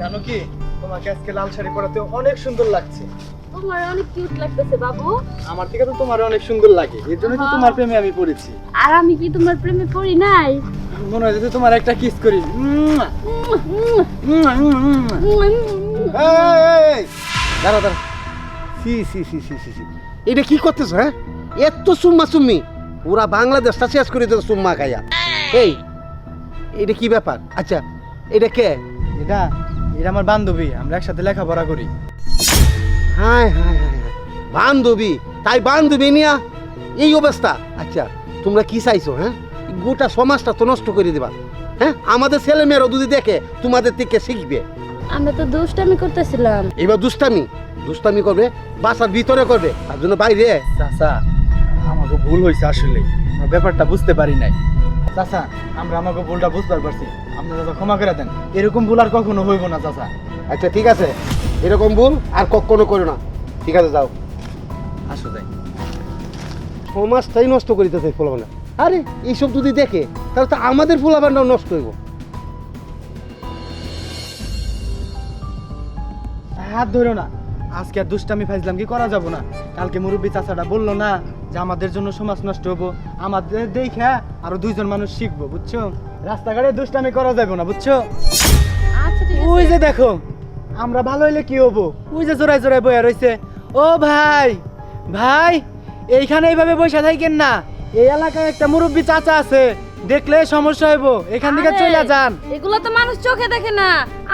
জানো কি? তোমাকে আজকে লাল শাড়ি পরাতে অনেক সুন্দর লাগছে। তোমার অনেক কিউট লাগতেছে বাবু। আমার থেকে তো তোমার অনেক সুন্দর লাগে। এর জন্য তো হ্যাঁ। তোমার প্রেমে আমি পড়েছি। আর আমি কি তোমার প্রেমে পড়ি নাই? মনে হয় যে তোমার একটা কিস করি। দাঁড়া দাঁড়া সি সি সি সি সি এটা কি করতেছ হ্যাঁ? এত সুম্মা সুম্মি পুরা বাংলাদেশটা শেষ করে দিত সুম্মা খাইয়া। এই এটা কি ব্যাপার? আচ্ছা এটা কে? এটা এটা আমার বান্ধবী আমরা একসাথে লেখাপড়া করি। হায় হায় হায় হায়। বান্ধবী? তাই বান্ধবী নিয়া? এই অবস্থা? আচ্ছা তোমরা কি চাইছো হ্যাঁ? গোটা সমাজটা তো নষ্ট করে দিবা হ্যাঁ? আমাদের ছেলে মেয়েরাও যদি দেখে তোমাদের থেকে শিখবে। আমরা তো দুষ্টামি করতেছিলাম। এবার দুষ্টামি? দুষ্টামি করবে বাসার ভিতরে করবে তার জন্য বাইরে? চাচা আমাকে ভুল হয়েছে আসলে। ব্যাপারটা বুঝতে পারি নাই। চাচা আমরা আমাকে ভুলটা বুঝতে পারছি। আপনি চাচা ক্ষমা করে দেন। এরকম ভুল আর কখনো হইব না চাচা। আচ্ছা ঠিক আছে। এরকম ভুল আর কখনো করো না। ঠিক আছে যাও। আসো যাই। সমাজটাই নষ্ট করিতেছে ফুলাবান্ডা আরে এইসব যদি দেখে তাহলে তো আমাদের ফুলাবান্ডাও নষ্ট হইব। হাত ধরো না। আজকে আর দুষ্টামি ফাইজলাম কি করা যাব না। কালকে মুরব্বী চাচাটা বলল না যে আমাদের জন্য সমাজ নষ্ট হব আমাদের দেখে আরও দুইজন মানুষ শিখব বুঝছ? রাস্তাঘাটে দুষ্টামি করা যাবে না বুঝছ? আচ্ছা ঠিক ওই যে দেখো আমরা ভালো হইলে কি হব? ওই যে জোড়ায় জোড়ায় বইয়া রয়েছে ও ভাই ভাই এইখানে এইভাবে বসে থাকেন না। এই এলাকায় একটা মুরব্বী চাচা আছে দেখলে সমস্যা হইব। এখান থেকে আরে, চলে যান। এগুলো তো মানুষ চোখে দেখে না।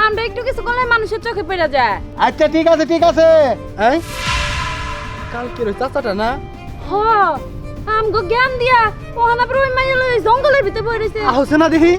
আমরা একটু কিছু করলে মানুষের চোখে পড়ে যায়। আচ্ছা ঠিক আছে ঠিক আছে। এই কালকের ওই চাচাটা না হ, আমগো জ্ঞান দিয়া ওহানা পরে ওই মাইয়া লই জঙ্গলের ভিতরে বই রইছে। আহছে দেখি